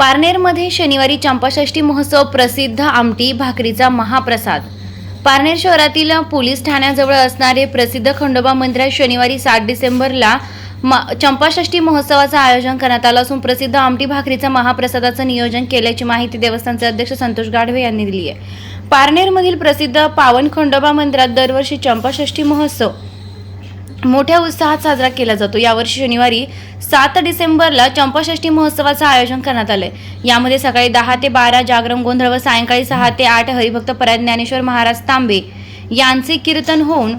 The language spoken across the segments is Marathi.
पारनेरमध्ये शनिवारी चंपाषष्ठी महोत्सव प्रसिद्ध आमटी भाकरीचा महाप्रसाद. पारनेर शहरातील पोलीस ठाण्याजवळ असणारे प्रसिद्ध खंडोबा मंदिरात शनिवारी सात डिसेंबरला म चंपाषष्ठी महोत्सवाचं आयोजन करण्यात आलं असून प्रसिद्ध आमटी भाकरीचा महाप्रसादाचं नियोजन केल्याची माहिती देवस्थानचे अध्यक्ष संतोष गाढवे यांनी दिली आहे. पारनेरमधील प्रसिद्ध पावन खंडोबा मंदिरात दरवर्षी चंपाषष्ठी महोत्सव मोठ्या उत्साहात साजरा केला जातो. यावर्षी शनिवारी सात डिसेंबरला चंपाषष्ठी महोत्सवाचं आयोजन करण्यात आलंय. यामध्ये सकाळी दहा ते बारा जागरण गोंधळ व सायंकाळी सहा ते आठ हरिभक्त पराय ज्ञानेश्वर महाराज तांबे यांचे कीर्तन होऊन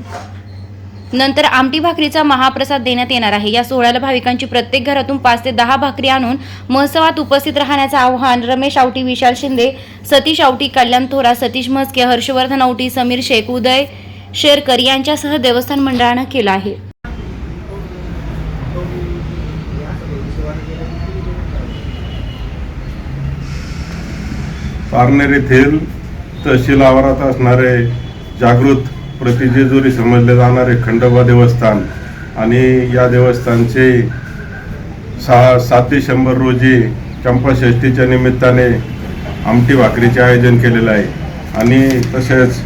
नंतर आमटी भाकरीचा महाप्रसाद देण्यात येणार आहे. या सोहळ्याला भाविकांची प्रत्येक घरातून पाच ते दहा भाकरी आणून महोत्सवात उपस्थित राहण्याचं आवाहन रमेश आवटी विशाल शिंदे सतीश आवटी कल्याण थोरा सतीश म्हस्के हर्षवर्धन आवटी समीर शेख उदय शेरकर यांच्यासह देवस्थान मंडळानं केलं आहे. पारनेर येथील तहसील आवारात असणारे जागृत प्रतिजेजुरी समजले जाणारे खंडोबा देवस्थान आणि या देवस्थानचे सहा सात डिसेंबर रोजी चंपाषष्ठीच्या निमित्ताने आमटी भाकरीचे आयोजन केलेलं आहे. आणि तसेच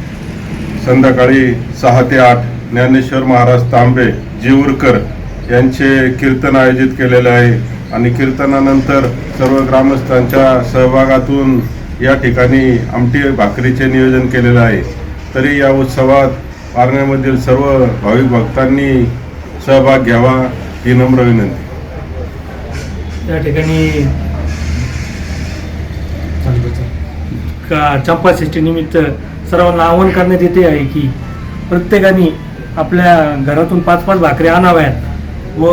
संध्याकाळी सहा ते आठ ज्ञानेश्वर महाराज तांबे जीवरकर यांचे कीर्तन आयोजित केलेले आहे. आणि कीर्तनानंतर सर्व ग्रामस्थांच्या सहभागातून या ठिकाणी आमटी भाकरीचे नियोजन केलेलं आहे. तरी या उत्सवात पारण्यामधील सर्व भाविक भक्तांनी सहभाग घ्यावा ही नम्र विनंती. या ठिकाणी का चंपाषष्ठी निमित्त सर्वांना आवाहन करण्यात येते आहे की प्रत्येकाने आपल्या घरातून पाच पाच भाकरी आणाव्यात व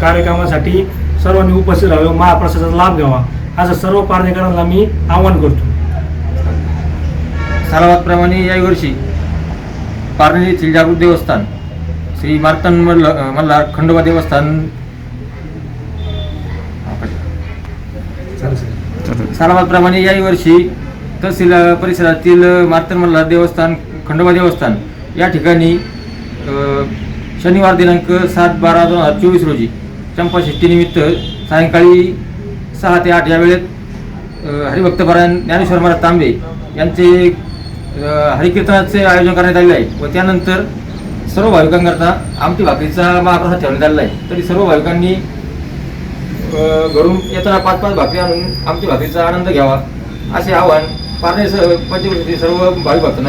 कार्यक्रमासाठी सर्वांनी उपस्थित राहावे व महाप्रसादाचा लाभ घ्यावा. असं सर्व पारणेकरांना मी आवाहन करतो. सालावादप्रमाणे याही वर्षी पारनेर येथील जागृत देवस्थान श्री मार्तंड मल्ल मल्हार खंडोबा देवस्थान. सालावादप्रमाणे याही वर्षी तहसील परिसरातील मार्तंड मल्हार देवस्थान खंडोबा देवस्थान या ठिकाणी शनिवार दिनांक सात बारा दोन हजार चोवीस रोजी चंपाषष्ठीनिमित्त सायंकाळी सहा ते आठ या वेळेत हरिभक्तपरायण ज्ञानेश्वर महाराज तांबे यांचे हरिकीर्तनाचे आयोजन करण्यात आलेले आहे व त्यानंतर सर्व भाविकांकरता आमटी भाकरीचा महाप्रसाद ठेवण्यात आलेला आहे. तरी सर्व भाविकांनी घरून येताना पाच पाच भाकरी आणून आमटी भाकरीचा आनंद घ्यावा असे आवाहन पारणे पंचवर्षी सर्व भाविक भक्तांना